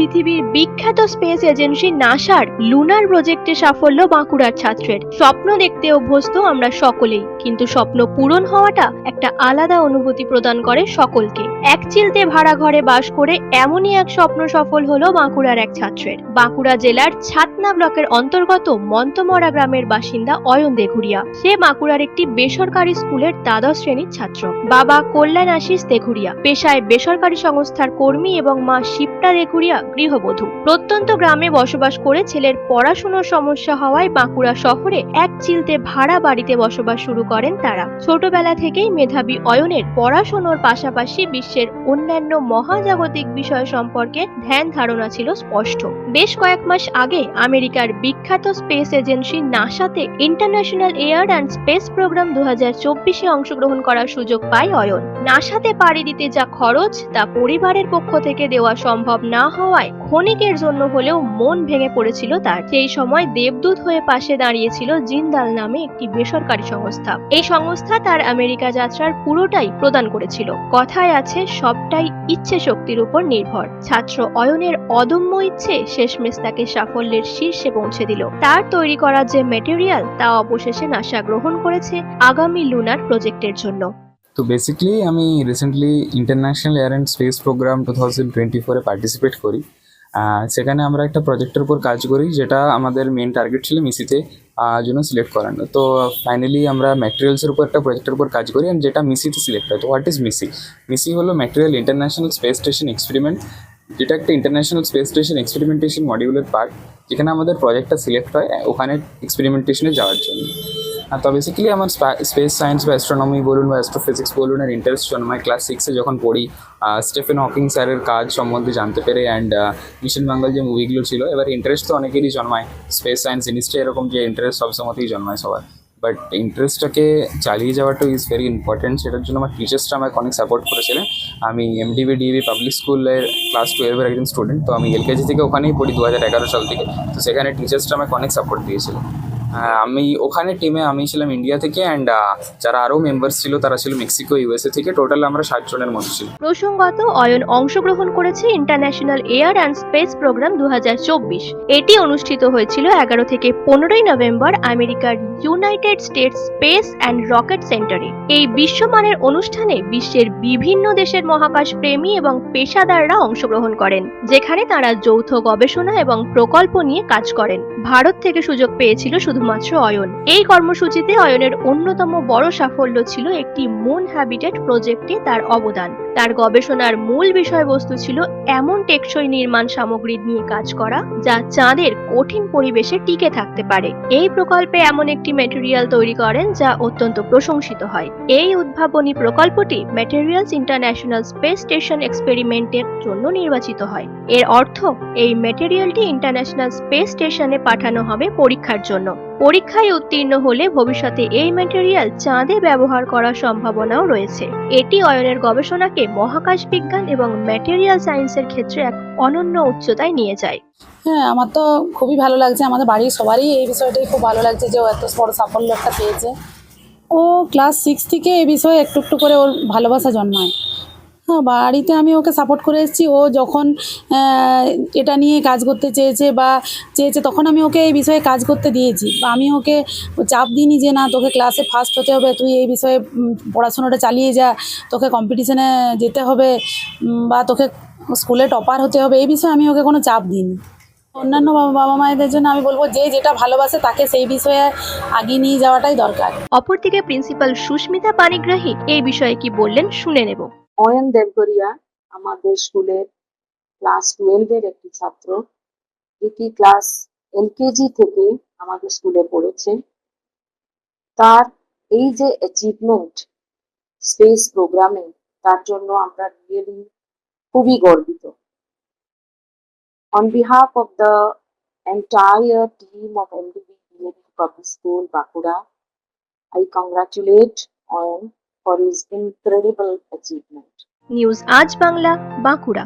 পৃথিবীর বিখ্যাত space agency নাসার লুনার প্রজেক্টে সাফল্য বাঁকুড়ার ছাত্রের। স্বপ্ন দেখতে অভ্যস্ত আমরা সকলেই, কিন্তু স্বপ্ন পূরণ হওয়াটা একটা আলাদা অনুভূতি প্রদান করে সকলকে। এক চিলতে ভাড়া ঘরে বাস করে এমনই এক স্বপ্ন সফল হলো বাঁকুড়ার এক ছাত্রের। বাঁকুড়া জেলার ছাতনা ব্লকের অন্তর্গত মন্তমরা গ্রামের বাসিন্দা অয়ন দেঘুরিয়া। সে বাঁকুড়ার একটি বেসরকারি স্কুলের দ্বাদশ শ্রেণির ছাত্র। বাবা কল্যাণ আশিস দেঘুরিয়া। পেশায় বেসরকারি সংস্থার কর্মী এবং মা শিপ্রা দেঘুরিয়া গৃহবধূ। প্রত্যন্ত গ্রামে বসবাস করে ছেলের পড়াশোনার সমস্যা হওয়ায় বাঁকুড়া শহরে এক চিলতে ভাড়া বাড়িতে বসবাস শুরু করেন তারা। ছোটবেলা থেকেই মেধাবী অয়নের পড়াশোনার পাশাপাশি বিশ্বের অন্যান্য মহাজাগতিক বিষয় সম্পর্কে ধ্যান ধারণা ছিল স্পষ্ট। বেশ কয়েক মাস আগে আমেরিকার বিখ্যাত space agency নাসাতে international air and space programme দু হাজার চব্বিশে অংশগ্রহণ করার সুযোগ পায় অয়ন। নাসাতে পাড়ি দিতে যা খরচ তা পরিবারের পক্ষ থেকে দেওয়া সম্ভব না হওয়ায় ক্ষণিকের জন্য হলেও মন ভেঙে পড়েছিল তার। সেই সময় দেবদূত হয়ে পাশে দাঁড়িয়েছিল জিন্দাল নামে একটি বেসরকারি সংস্থা। এই সংস্থা তার আমেরিকা যাত্রার পুরোটাই প্রদান করেছিল। কথায় আছে, সবটাই ইচ্ছে শক্তির উপর নির্ভর। ছাত্র অয়নের অদম্য ইচ্ছে শেষমেশ তাকে সাফল্যের শীর্ষে পৌঁছে দিল। তার তৈরি করা যে মেটেরিয়াল তা অবশেষে নাসা গ্রহণ করেছে আগামী লুনার প্রজেক্টের জন্য। তো বেসিক্যালি আমি recently international air and space programme two thousand twenty ফোরে পার্টিসিপেট করি। সেখানে আমরা একটা প্রজেক্টের উপর কাজ করি, যেটা আমাদের মেন টার্গেট ছিল মিসিতে জন্য সিলেক্ট করানো তো ফাইনালি আমরা ম্যাটেরিয়ালসের উপর একটা প্রজেক্টের উপর কাজ করি অ্যান্ড যেটা মিসিতে সিলেক্ট হয়। তো হোয়াট ইজ মিসি মিসি হলো material international space station experiment যেটা একটা ইন্টারন্যাশনাল স্পেস স্টেশন এক্সপেরিমেন্টেশন মডিউলের পার্ট যেখানে আমাদের প্রজেক্টটা সিলেক্ট হয়, ওখানে এক্সপেরিমেন্টেশনে যাওয়ার জন্য। তো বেসিক্যালি আমার স্পেস সায়েন্স বা অ্যাস্ট্রোনমি বলুন বা অ্যাস্ট্রোফিজিক্স বলুন আর ইন্টারেস্ট জন্মায় ক্লাস সিক্সে যখন পড়ি। স্টেফেন হকিং স্যারের কাজ সম্বন্ধে জানতে পেরে অ্যান্ড মিশন বেঙ্গল যে মুভিগুলো ছিল, এবার ইন্টারেস্ট তো অনেকেরই জন্মায়। স্পেস সায়েন্স জিনিসটা এরকম যে ইন্টারেস্ট সবসময়তেই জন্মায় সবার। বাট ইন্টারেস্টটাকে চালিয়ে যাওয়াটা ইজ ভেরি ইম্পর্টেন্ট সেটার জন্য আমার টিচার্সরা আমাকে অনেক সাপোর্ট করেছিলেন। আমি এমডিবি ডিবি পাবলিক স্কুলের ক্লাস টুয়েলভের একজন স্টুডেন্ট তো আমি এলকেজি থেকে ওখানেই পড়ি দু হাজার এগারো সাল থেকে। তো সেখানে টিচার্সরা আমাকে অনেক সাপোর্ট দিয়েছিলেন আমি ওখানে টিমে আমি ছিলাম ইন্ডিয়া থেকে অ্যান্ড যারা আরও মেম্বার্স ছিল, তারা ছিল মেক্সিকো ইউএসএ থেকে। টোটাল আমরা ষাট জনের মতো ছিল প্রসঙ্গত, অয়ন অংশগ্রহণ করেছে international air and space programme দু হাজার চব্বিশ। এটি অনুষ্ঠিত হয়েছিল এগারো থেকে পনেরোই নভেম্বর আমেরিকার United States space and rocket সেন্টারে এই বিশ্বমানের অনুষ্ঠানে বিশ্বের বিভিন্ন দেশের মহাকাশ প্রেমী এবং পেশাদাররা অংশগ্রহণ করেন, যেখানে তারা যৌথ গবেষণা এবং প্রকল্প নিয়ে কাজ করেন। ভারত থেকে সুযোগ পেয়েছিল শুধুমাত্র অয়ন। এই কর্মসূচিতে অয়নের অন্যতম বড় সাফল্য ছিল একটি মুন হ্যাবিটেট প্রজেক্টে তার অবদান। তার গবেষণার মূল বিষয়বস্তু ছিল এমন টেকসই নির্মাণ সামগ্রী নিয়ে কাজ করা, যা চাঁদের কঠিন পরিবেশে টিকে থাকতে পারে। এই প্রকল্পে এমন একটি ম্যাটেরিয়াল তৈরি করেন, যা অত্যন্ত প্রশংসিত হয়। এই উদ্ভাবনী প্রকল্পটি ম্যাটেরিয়ালস ইন্টারন্যাশনাল স্পেস স্টেশন এক্সপেরিমেন্টের জন্য নির্বাচিত হয়। এর অর্থ, এই ম্যাটেরিয়ালটি ইন্টারন্যাশনাল স্পেস স্টেশনে পাঠানো হবে পরীক্ষার জন্য। পরীক্ষায় উত্তীর্ণ হলে ভবিষ্যতে এই ম্যাটেরিয়াল চাঁদে ব্যবহার করার সম্ভাবনাও রয়েছে। এটি অয়নের গবেষণাকে মহাকাশ বিজ্ঞান এবং ম্যাটেরিয়াল সায়েন্সের ক্ষেত্রে এক অনন্য উচ্চতায় নিয়ে যায়। হ্যাঁ আমার তো খুবই ভালো লাগছে। আমাদের বাড়ির সবারই এই বিষয়টাই খুব ভালো লাগছে যে ও এত বড় সাফল্য একটা পেয়েছে। ও ক্লাস সিক্স থেকে এই বিষয়ে একটু একটু করে ওর ভালোবাসা জন্মায়। বাড়িতে আমি ওকে সাপোর্ট করে এসেছি। ও যখন এটা নিয়ে কাজ করতে চেয়েছে বা চেয়েছে, তখন আমি ওকে এই বিষয়ে কাজ করতে দিয়েছি। আমি ওকে চাপ দিইনি যে, না, তোকে ক্লাসে ফার্স্ট হতে হবে, তুই এই বিষয়ে পড়াশোনাটা চালিয়ে যা, তোকে কম্পিটিশনে যেতে হবে বা তোকে স্কুলে টপার হতে হবে। এই বিষয়ে আমি ওকে কোনো চাপ দিইনি। অন্যান্য বাবা মায়েদের জন্য আমি বলব, যে যেটা ভালোবাসে, তাকে সেই বিষয়ে আগিয়ে নিয়ে যাওয়াটাই দরকার। অপরদিকে প্রিন্সিপাল সুস্মিতা পানিগ্রাহী এই বিষয়ে কি বললেন শুনে নেব। অয়ন দেবগরিয়া আমাদের স্কুলের ক্লাস টুয়েলভের একটি ছাত্র। এটি ক্লাস এলকেজি থেকে আমাদের স্কুলে পড়েছে। তার এই যে অ্যাচিভমেন্ট স্পেস প্রোগ্রামে তার জন্য আমরা রিয়েলি খুবই গর্বিত। On behalf of the entire team of MDB DAV school Bankura I congratulate Oyan for his incredible achievement. News আজ বাংলা বাঁকুড়া